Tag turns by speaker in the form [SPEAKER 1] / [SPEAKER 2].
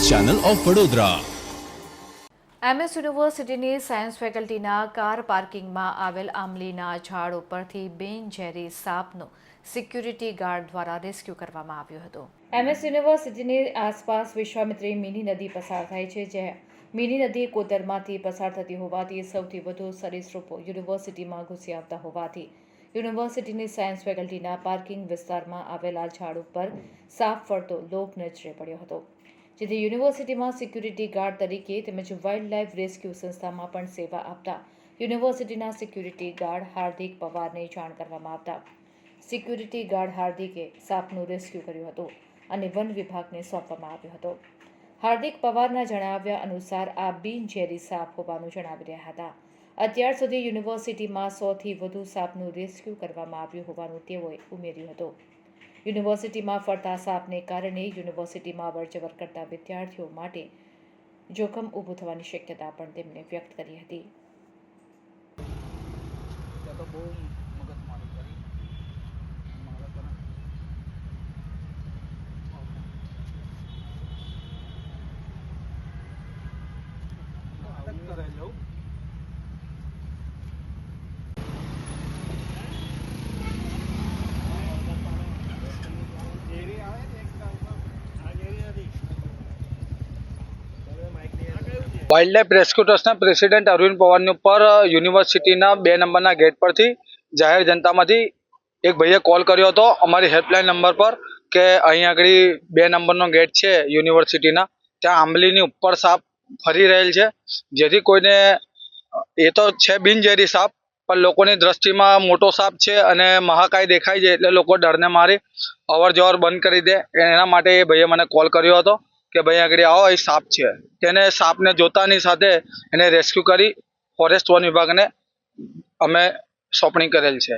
[SPEAKER 1] Channel of Vadodara
[SPEAKER 2] MS યુનિવર્સિટીની science ફેકલ્ટીના car પાર્કિંગમાં આવેલ આંબલીના ઝાડ ઉપરથી બિનઝેરી સાપનો સિક્યુરિટી ગાર્ડ દ્વારા રેસ્ક્યુ કરવામાં આવ્યો હતો. એમએસ યુનિવર્સિટીની આસપાસ વિશ્વામિત્રી મિની નદી પસાર થાય છે જે મિની નદી કોતરમાંથી પસાર થતી હોવાથી સૌથી વધુ સરીસૃપો યુનિવર્સિટીમાં ઘૂસી આવતા હોવાથી યુનિવર્સિટીની સાયન્સ ફેકલ્ટીના પાર્કિંગ વિસ્તારમાં આવેલા ઝાડ ઉપર સાપ ફરતો લોક નજરે પડ્યો હતો. જેથી યુનિવર્સિટીમાં સિક્યુરિટી ગાર્ડ તરીકે તેમજ વાઇલ્ડ લાઇફ રેસ્ક્યુ સંસ્થામાં પણ સેવા આપતા યુનિવર્સિટીના સિક્યુરિટી ગાર્ડ હાર્દિક પવારને જાણ કરવામાં આવતા સિક્યુરિટી ગાર્ડ હાર્દિકે સાપનું રેસ્ક્યુ કર્યું હતું અને વન વિભાગને સોંપવામાં આવ્યો હતો. હાર્દિક પવારના જણાવ્યા અનુસાર આ બિનઝેરી સાપ હોવાનું જણાવી રહ્યા હતા. અત્યાર સુધી યુનિવર્સિટીમાં સોથી વધુ સાપનું રેસ્ક્યુ કરવામાં આવ્યું હોવાનું તેઓએ ઉમેર્યું હતું. યુનિવર્સિટીમાં ફરતા સાપને કારણે યુનિવર્સિટીમાં અવરજવર કરતા વિદ્યાર્થીઓ માટે જોખમ ઊભું થવાની શક્યતા પણ તેમણે વ્યક્ત કરી હતી.
[SPEAKER 3] ત્યાં તો બહુ મગજમારી કરી મારે પણ નાટક કરે છે એવું. વાઇલ્ડ લાઈફ રેસ્ક્યુ ટ્રસ્ટના પ્રેસિડેન્ટ અરવિંદ પવારની ઉપર યુનિવર્સિટીના બે નંબરના ગેટ પરથી જાહેર જનતામાંથી એક ભાઈએ કોલ કર્યો હતો અમારી હેલ્પલાઇન નંબર પર કે અહીં આગળ બે નંબરનો ગેટ છે યુનિવર્સિટીના ત્યાં આંબલીની ઉપર સાપ ફરી રહેલ છે. જેથી કોઈને એ તો છે બિનઝેરી સાપ, પણ લોકોની દ્રષ્ટિમાં મોટો સાપ છે અને મહાકાય દેખાય છે એટલે લોકો ડરને મારી અવર જવર બંધ કરી દે. એના માટે એ ભાઈએ મને કોલ કર્યો હતો. કે ભાઈ આગળ આવો, એ સાપ છે. તેને સાપને જોતાની સાથે એને રેસ્ક્યુ કરી ફોરેસ્ટ વન વિભાગને અમે સોંપણી કરેલ છે.